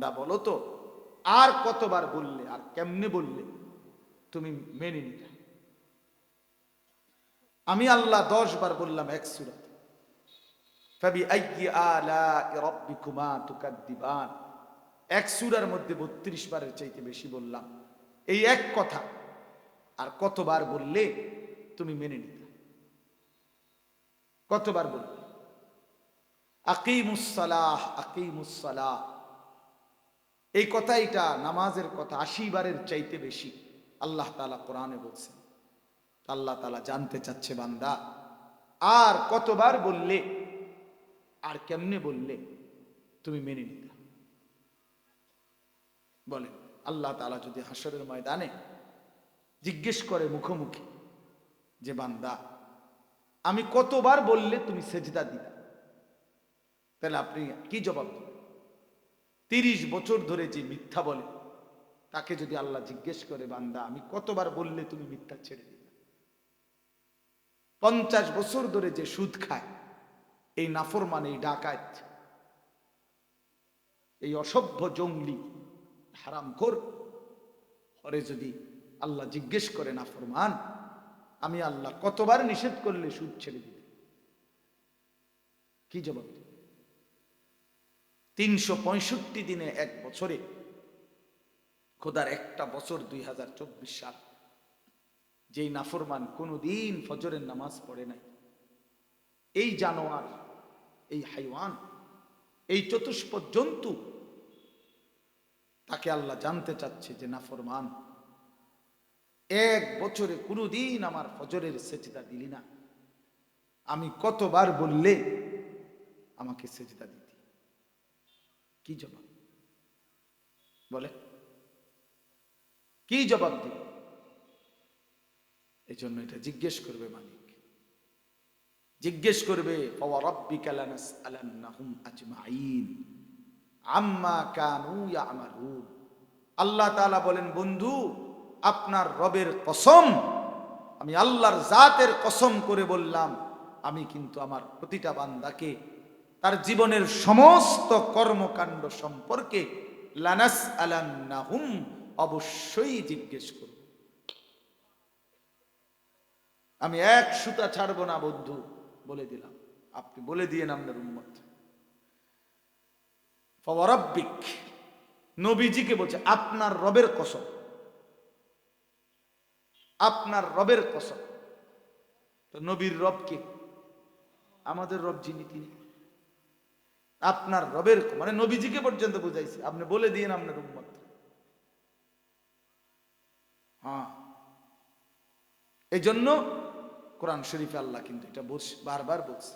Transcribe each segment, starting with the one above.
বান্দা বলো তো? আর কতবার বললে, আর কেমনে বললে? তুমি মেনে নিলে। আমি আল্লাহ দশ বার বললাম এক সুরাতে এক সুরার মধ্যে বত্রিশ বারের চাইতে বেশি বললাম। এই এক কথা, আর কতবার বললে তুমি মেনে নিতে কতবার বললে? আকিমুসালাহ আকিমুসালাহ এই কথা এটা নামাজের কথা, আশি বারের চাইতে বেশি আল্লাহ তালা কোরআনে বলছেন। আল্লাহ তালা জানতে চাচ্ছে বান্দা, আর কতবার বললে, আর কেমনে বললে তুমি মেনে নিতে বলেন, আল্লাহ তালা যদি হাসরের ময়দানে জিজ্ঞেস করে মুখোমুখি যে, বান্দা, আমি কতবার বললে তুমি সেজদা দিতা তাহলে আপনি কি জবাব দেবেন? তিরিশ বছর ধরে যে মিথ্যা বলে, তাকে যদি আল্লাহ জিজ্ঞেস করে, বান্দা, আমি কতবার বললে তুমি মিথ্যা ছেড়ে দিবে? পঞ্চাশ বছর ধরে যে সুদ খায়, এই নাফরমান, এই ডাকাত, এই অসভ্য জঙ্গলি হারাম কর হরে যদি আল্লাহ জিজ্ঞেস করে, নাফরমান, আমি আল্লাহ কতবার নিষেধ করলে সুদ ছেড়ে দিবে? কি জবাব তিনশো পঁয়ষট্টি দিনে এক বছরে। খোদার একটা বছর দুই হাজার চব্বিশ সাল। যেই নাফরমান কোনোদিন ফজরের নামাজ পড়ে নাই। এই জানোয়ার, এই হাইওয়ান, এই চতুষ্পদ জন্তু, তাকে আল্লাহ জানতে চাচ্ছে যে, নাফরমান, এক বছরে কোনোদিন আমার ফজরের সেচিদা দিলি না। আমি কতবার বললে আমাকে সেচিদা দিতি কি জবাব? বলে, কি জবাব দিব? এই জন্য এটা জিজ্ঞেস করবে মালিক। জিজ্ঞেস করবে আম্মা আল্লাহ তাআলা বলেন, বন্ধু, আপনার রবের কসম, আমি আল্লাহর জাতের কসম করে বললাম, আমি কিন্তু আমার প্রতিটা বান্দাকে তার জীবনের সমস্ত কর্মকাণ্ড সম্পর্কে লানাস আলান্নাহুম অবশ্যই জিজ্ঞেস করব আমি এক সুতা ছাড়বো না বন্ধু, বলে দিলাম। আপনি বলে দিয়ে আপনার উন্মত ফরব্বিক নবীজিকে বলছে, আপনার রবের কসম। আপনার রবের কসম। তো নবীর রব কে? আমাদের রব যিনি তিনি। আপনার রবের মানে নবীজিকে পর্যন্ত বুঝাইছে। আপনি বলে দিয়ে আপনার উন্মত হ্যাঁ। এই জন্য কোরআন শরীফে আল্লাহ কিন্তু এটা বলছে বারবার বলছে।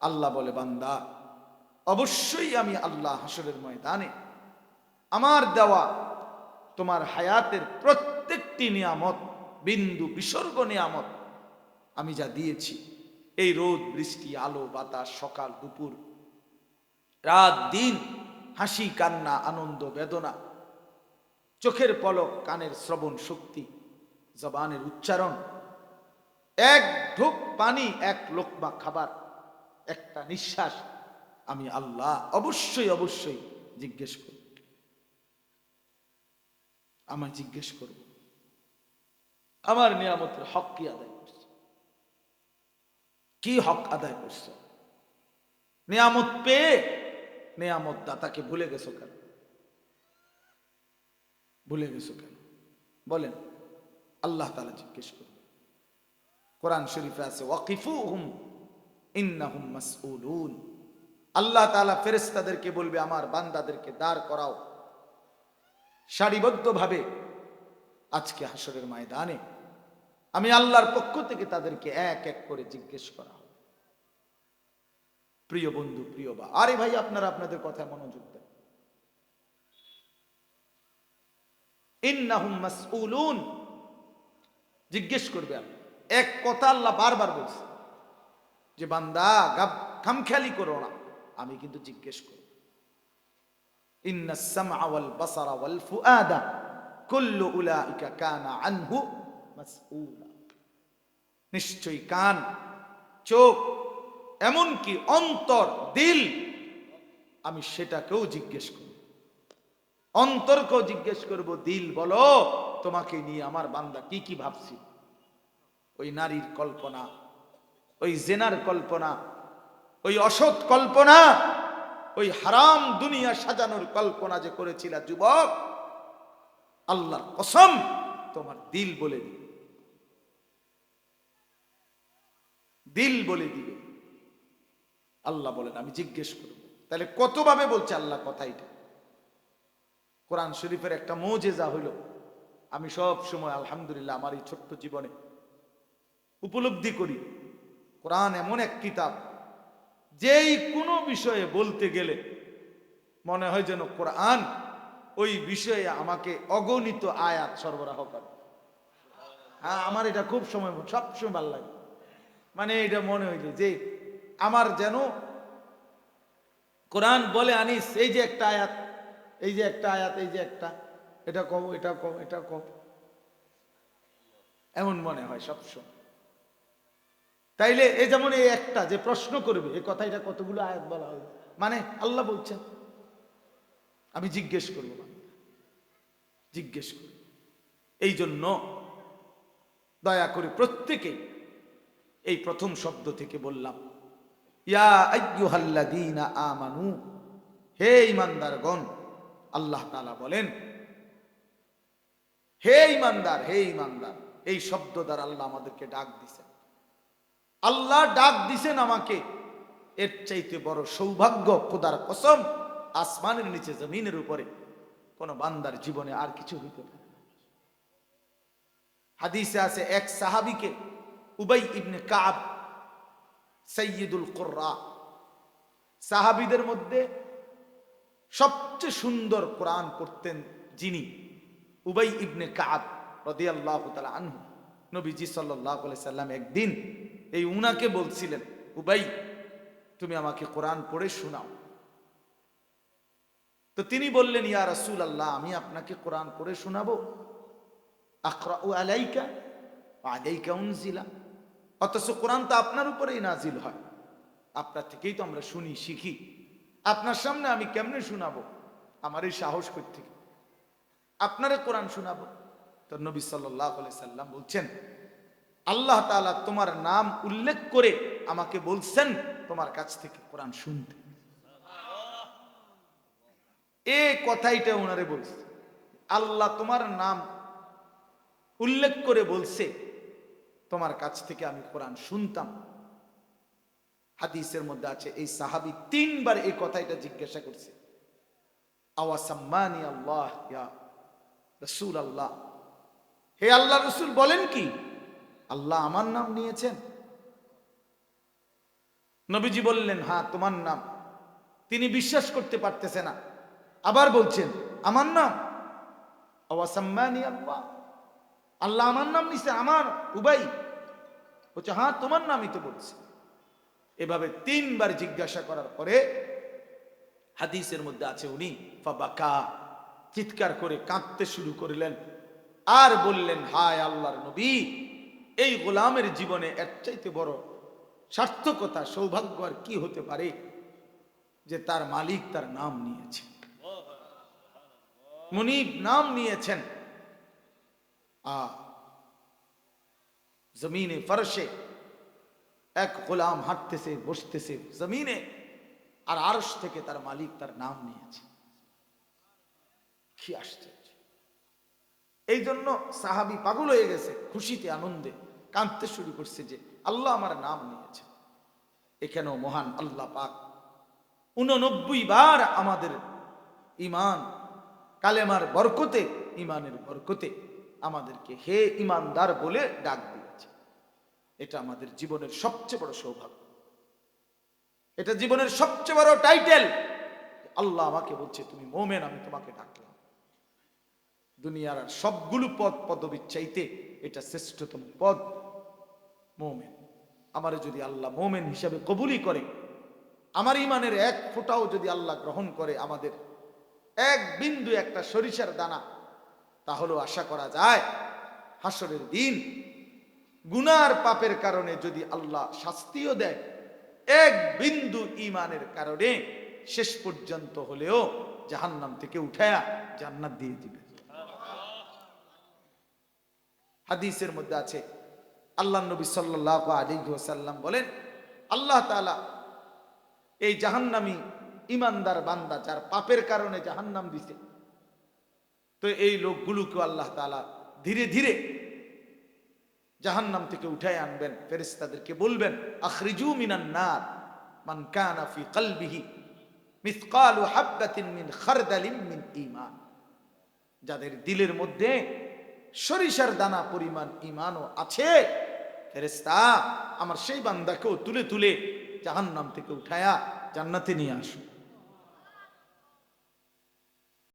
আল্লাহ বলে, বান্দা, অবশ্যই আমি আল্লাহ হাসরের ময়দানে আমার দেওয়া তোমার হায়াতের প্রত্যেকটি নিয়ামত, বিন্দু বিসর্গ নিয়ামত আমি যা দিয়েছি, এই রোদ, বৃষ্টি, আলো, বাতাস, সকাল, দুপুর, রাত, দিন, হাসি, কান্না, আনন্দ, বেদনা, চোখের পলক, কানের শ্রবণ শক্তি, জবানের উচ্চারণ, এক ঢোক পানি, এক লোকমা খাবার, একটা নিঃশ্বাস, আমি আল্লাহ অবশ্যই অবশ্যই জিজ্ঞেস করব। আমার জিজ্ঞেস করব। আমার নিয়ামতের হক কি আদায়? কি হক আদায় করছে? নিয়ামত পেয়ে নিয়ামত দাতাকে ভুলে গেছো কেন? ভুলে গেছো কেন? বলেন, আল্লাহ তালা জিজ্ঞেস করবে কোরআন শরীফে আছে ওয়াকিফু হুম ইন্নাহুম মাসউলুন। আল্লাহ তাআলা ফেরেশতাদেরকে বলবে, আমার বান্দাদেরকে দাঁড় করাও। সারিবদ্ধভাবে আজকে হাসরের ময়দানে আমি আল্লাহর পক্ষ থেকে তাদেরকে এক এক করে জিজ্ঞেস করা হবে। প্রিয় বন্ধু, প্রিয় বা, আরে ভাই, আপনারা আপনাদের কথায় মনোযোগ দেন। জিজ্ঞেস করবে এক কথা আল্লাহ বারবার বলছে যে, বান্দা খামখেয়ালি করো না। আমি কিন্তু জিজ্ঞেস করব। ফুআদা। কুল্লু উলাইকা কানা আনহু মাসউলা। নিশ্চয়ই কান, চোখ, এমনকি অন্তর, দিল, আমি সেটাকেও জিজ্ঞেস করব অন্তরকেও জিজ্ঞেস করব, দিল বলো, তোমাকে নিয়ে আমার বান্দা কি কি ভাবছি? ওই নারীর কল্পনা, ওই জেনার কল্পনা, ওই অসৎ কল্পনা, ওই হারাম দুনিয়া সাজানোর কল্পনা যে করেছিল যুবক, আল্লাহর কসম তোমার দিল বলে দিবে দিল বলে দিবে। আল্লাহ বলেন, আমি জিজ্ঞেস করব। তাহলে কতভাবে বলছে আল্লাহ কথা এটা? কোরআন শরীফের একটা মোজেজা হইল, আমি সব সময় আলহামদুলিল্লাহ আমার এই ছোট্ট জীবনে উপলব্ধি করি। কোরআন এমন এক কিতাব, যেই কোনো বিষয়ে বলতে গেলে মনে হয় যেন কোরআন ওই বিষয়ে আমাকে অগণিত আয়াত সরবরাহ করে। হ্যাঁ আমার এটা খুব সময় সব সময় ভালো লাগে। মানে এটা মনে হইল যে আমার যেন কোরআন বলে আনিস, এই যে একটা আয়াত, এই যে একটা আয়াত, এই যে একটা, এটা কব এটা কব এটা কব এমন মনে হয় সবসময় তাইলে এ যেমন এই একটা যে প্রশ্ন করবে এই কথা এটা কতগুলো আয়াত বলা হবে মানে আল্লাহ বলছেন। আমি জিজ্ঞেস করব জিজ্ঞেস করব। এই জন্য দয়া করে প্রত্যেকেই এই প্রথম শব্দ থেকে বললাম, ইয়া আইয়ুহাল্লাযীনা আমানু, হে ঈমানদারগণ, আল্লাহ তাআলা বলেন, হে ঈমানদার হে ঈমানদার, এই শব্দ দ্বারা আল্লাহ আমাদেরকে ডাক দিছেন আল্লাহ ডাক দিছেন আমাকে, এর চাইতে বড় সৌভাগ্য, খোদার কসম, আসমানের নিচে, জমিনের উপরে, কোন বান্দার জীবনে আর কিছু হইতে পারে। হাদিসে আছে, এক সাহাবিকে উবাই ইবনে কাব সৈয়দুল কোর্রা। সাহাবিদের মধ্যে সবচেয়ে সুন্দর কোরআন পড়তেন যিনি উবাই ইবনে কাব রদিয়াল্লাহ তালা আনহু। নবীজি সাল্লাহ সাল্লাম একদিন এই উনাকে বলছিলেন, উবাই, তুমি আমাকে কোরআন পড়ে শোনাও। তো তিনি বললেন, ইয়া রসুল আল্লাহ আমি আপনাকে কোরআন পড়ে শোনাবো। আখরা আলাইকা আলাইকা উনজিলা। অথচ কোরআন তো আপনার উপরেই নাজিল হয়। আপনার থেকেই তো আমরা শুনি, শিখি। আপনার সামনে আমি কেমনে শোনাবো? আমার এই সাহস করতে আপনারে কোরআন শোনাবো? তো নবী সাল্লাহ সাল্লাম বলছেন, আল্লাহ তাআলা তোমার নাম উল্লেখ করে আমাকে বলছেন তোমার কাছ থেকে কোরআন শুনতে। এ কথাইটা ওনারে বলছে। আল্লাহ তোমার নাম উল্লেখ করে বলছে তোমার কাছ থেকে আমি কোরআন শুনতাম। হাদিসের মধ্যে আছে, এই সাহাবি তিনবার এই কথাইটা জিজ্ঞাসা করছে। আওয়াসাম্মানি আল্লাহ রসুল আল্লাহ হে আল্লাহ রসুল বলেন কি? আল্লাহ আমার নাম নিয়েছেন। নবীজি বললেন হ্যাঁ তোমার নাম। তিনি বিশ্বাস করতে পারতেছে না। আবার বলছেন, আমার নাম? আওয়াসাম্মানি আল্লাহ। আল্লাহ আমার নাম নিছে আমার উবাই। বলছে হ্যাঁ তোমার নামই তো বলছি। এভাবে তিনবার জিজ্ঞাসা করার পরে হাদিসের মধ্যে আছে উনি ফাবাকা চিৎকার করে কাঁদতে শুরু করলেন। আর বললেন হায় আল্লাহর নবী এই গোলামের জীবনে এর চাইতে বড় সার্থকতা সৌভাগ্য আর কি হতে পারে যে তার মালিক তার নাম নিয়েছে? মুনিব নাম নিয়েছেন। আ জমিনে ফরসে এক গোলাম হাঁটতেছে, বসতেছে জমিনে, আর আরশ থেকে তার মালিক তার নাম নিয়েছে। কি আশ্চর্য। এই জন্য সাহাবি পাগল হয়ে গেছে, খুশিতে, আনন্দে, কাঁদতে শুরু করছে যে আল্লাহ আমার নাম নিয়েছে। এখানেও মহান আল্লাহ পাক উননব্বই বার আমাদের ইমান কালেমার বরকতে ইমানের বরকতে আমাদেরকে হে ইমানদার বলে ডাক দিয়েছে। এটা আমাদের জীবনের সবচেয়ে বড় সৌভাগ্য। এটা জীবনের সবচেয়ে বড় টাইটেল আল্লাহ আমাকে বলছে, তুমি মোমেন, আমি তোমাকে ডাকলাম। দুনিয়ার আর সবগুলো পদ, পদবীর চাইতে এটা শ্রেষ্ঠতম পদ মোমেন। আমারে যদি আল্লাহ মোমেন হিসাবে কবুলই করে, আমার ইমানের এক ফোঁটাও যদি আল্লাহ গ্রহণ করে আমাদের এক বিন্দু একটা সরিষার দানা, তাহলেও আশা করা যায় হাসরের দিন গুনার পাপের কারণে যদি আল্লাহ শাস্তিও দেয়, এক বিন্দু ইমানের কারণে শেষ পর্যন্ত হলেও জাহান্নাম থেকে উঠায়া জান্নাত দিয়ে দিবে। হাদিসের মধ্যে আছে, আল্লাহ নবী সাল্লাহ আলী সাল্লাম বলেন, আল্লাহ তাআলা এই জাহান্নামি ইমানদার বান্দা যার পাপের কারণে জাহান্নাম দিছে, তো এই লোকগুলোকে আল্লাহ তাআলা ধীরে ধীরে জাহান্নাম থেকে উঠায় আনবেন, ফেরেশতাদেরকে বলবেন, আখরিজু মিনান নার, মান কানা ফি কলবিহি মিসকালু হাববাতিন মিন খারদালিন মিন ঈমান। যাদের দিলের মধ্যে সরিষার দানা পরিমাণ ইমানও আছে, ফেরেশতা আমার সেই বান্দাকেও তুলে তুলে জাহান্নাম থেকে উঠায়া জান্নাতে নিয়ে আসুন।